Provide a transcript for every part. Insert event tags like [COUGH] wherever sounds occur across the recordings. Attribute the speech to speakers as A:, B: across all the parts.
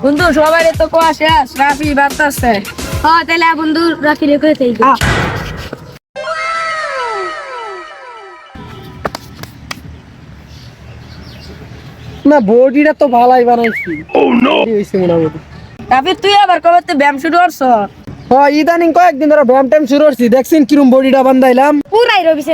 A: বন্ধু সবাই তো কোয়া শেষ? রাফি
B: হ্যাঁ তাহলে বন্ধু রাখি রেখে থেকে
C: না বডিটা তো ভালাই বানাইছি। কি হইছে মোটামুটি
A: রাফি তুই আবার কবে তো ব্যায়াম শুরু করছ?
C: হ্যাঁ ইদানিং কয়েকদিন ধরে ব্যায়াম ট্যাম শুরু করছি। দেখছেন কিরম বডিটা বান্ধাইলাম?
B: পুরাই রবি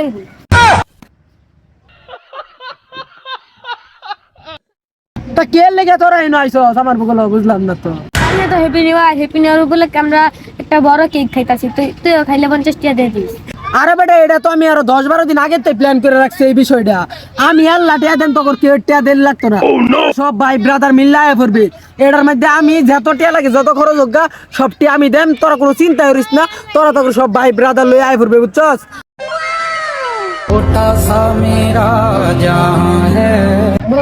C: তা কে লেগে তোরা এনে আইসস আমার বগল বুঝলাম না তো।
B: সামনে তো happy new year happy new year উপলক্ষে আমরা একটা বড় কেক খাইতাছি? তুই তুইও খাইলে পঞ্চাশ টাকা দিয়ে দিস।
C: আরে বেটা এটা তো আমি আরও দশ বারো দিন আগে প্ল্যান করে রাখছি এই বিষয়টা। আমি আর লাটিয়া দেন তখন কেউ টিয়া দেন লাগতো না। সব ভাই ব্রাদার মিল্লা আয় পড়বে এটার মধ্যে আমি যত টিয়া লাগে যত খরচ হোক গা, সব টিয়া আমি দেন তোরা কোনো চিন্তা করিস না। তোরা তখন সব ভাই ব্রাদার লই আয় পড়বে বুঝছস?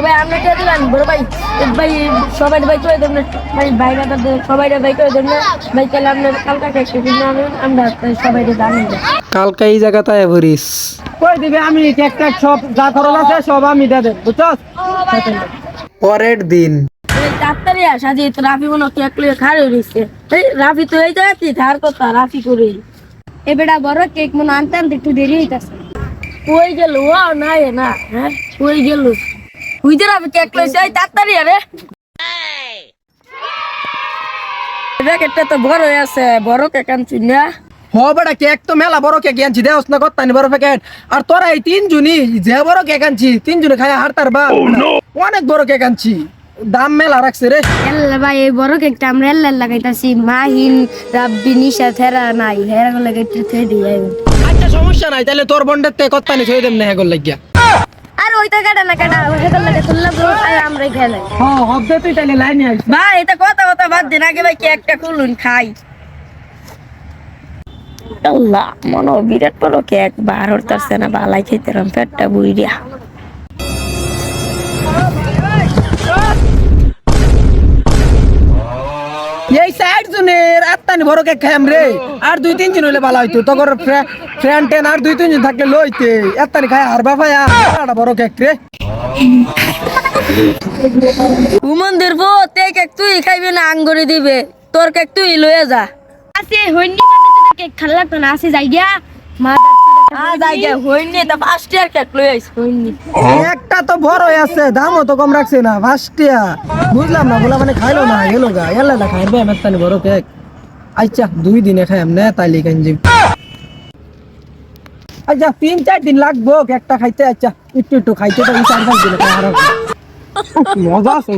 A: বড় ভাই আমরা কে দিলাম বড় ভাই ভাই সবাই ভাই করে দেবেন ভাই ভাই না সবাই ভাই করে দেবেন ভাই তাহলে আপনার কালকা কিন্তু আমরা সবাই জানি না
C: কালকে এই জায়গাতে আয় পড়িস কই দিবে আমি কেক টেক সব যা খরচ আছে সব আমি দিয়ে দেব বুঝছস? পরের দিন।
A: তাড়াতাড়ি আসা যে রাফি মনে কেক লিয়ে খারে রইছে এই রাফি তো এই জায়গাতে ধার কথা রাফি করে।
B: এ বেটা বড় কেক মনে আনতে আনতে একটু দেরি হইতাছে।
A: কই গেল? ও না এ না হ্যাঁ? কই গেল? যে রাফি কেক লইছে এই তাড়াতাড়ি আরে। প্যাকেটটা তো বড় হয়ে আছে বড় কেক আনছি না।
C: হ বেটা কেক তো মেলা বড় কেক আনছি দেওস না কত্তানি বড় প্যাকেট আর তোরা এই তিন জনই যে বড় কেক আনছি তিন জনে হারতার বা অনেক বড় কেক আনছি দাম মেলা রাখছে রে।
B: এল্লা ভাই এই বড় কেকটা আমরা এল্লা লাগাইতাছি মাহিন রাব্বি নিশা থেরা নাই হেরা লাগাইতে থে দিই
C: আচ্ছা সমস্যা নাই তাহলে তোর বন্ডের তে কত্তানি ছয় দেম না হেগল লাগিয়া?
B: ওইটা কাটা না কাটা। হেরা লাগে তুললা আর আমরা খেলাই
C: হ্যাঁ হবদে তুই তাহলে লাইনে আইস।
A: ভাই এটা কথা কথা বাদ দিন। আগে ভাই কেকটা খুলুন খাই। আল্লাহ মনে বিরাট বড় কেক বার হরতারছে না বালাই খেতে রাম পেটটা বুইরিয়া
C: সাইড আত্মানি বড় কেক খাইম রে। আর দুই তিন জন হইলে ভালো হইতো। তখন ফ্রেন্ড টেন আর দুই তিন জন থাকলে লইতে। আত্মানি খাই আর বাবা আর বড় কেক রে।
A: উমন বো তে কেক তুই খাইবি না আঙ্গুরি দিবে। তোর কেক তুই লয়ে যা।
B: আসে হইনি কেক খাল লাগতো না। আসে যাই গিয়া। মা
C: একটা তো বড় আছে দামও তো কম রাখছে না ফার্স্টিয়া বুঝলাম না বলা মানে খাইলো না গেলো গা এলা না খাইবে আমার তানি বড় কেক। আচ্ছা দুই দিনে খাই আমনে তাইলে কাঞ্জি আচ্ছা তিন চার দিন লাগবো কেকটা খাইতে আচ্ছা একটু একটু খাইতে তো চার পাঁচ দিনে [LAUGHS] মজা আছে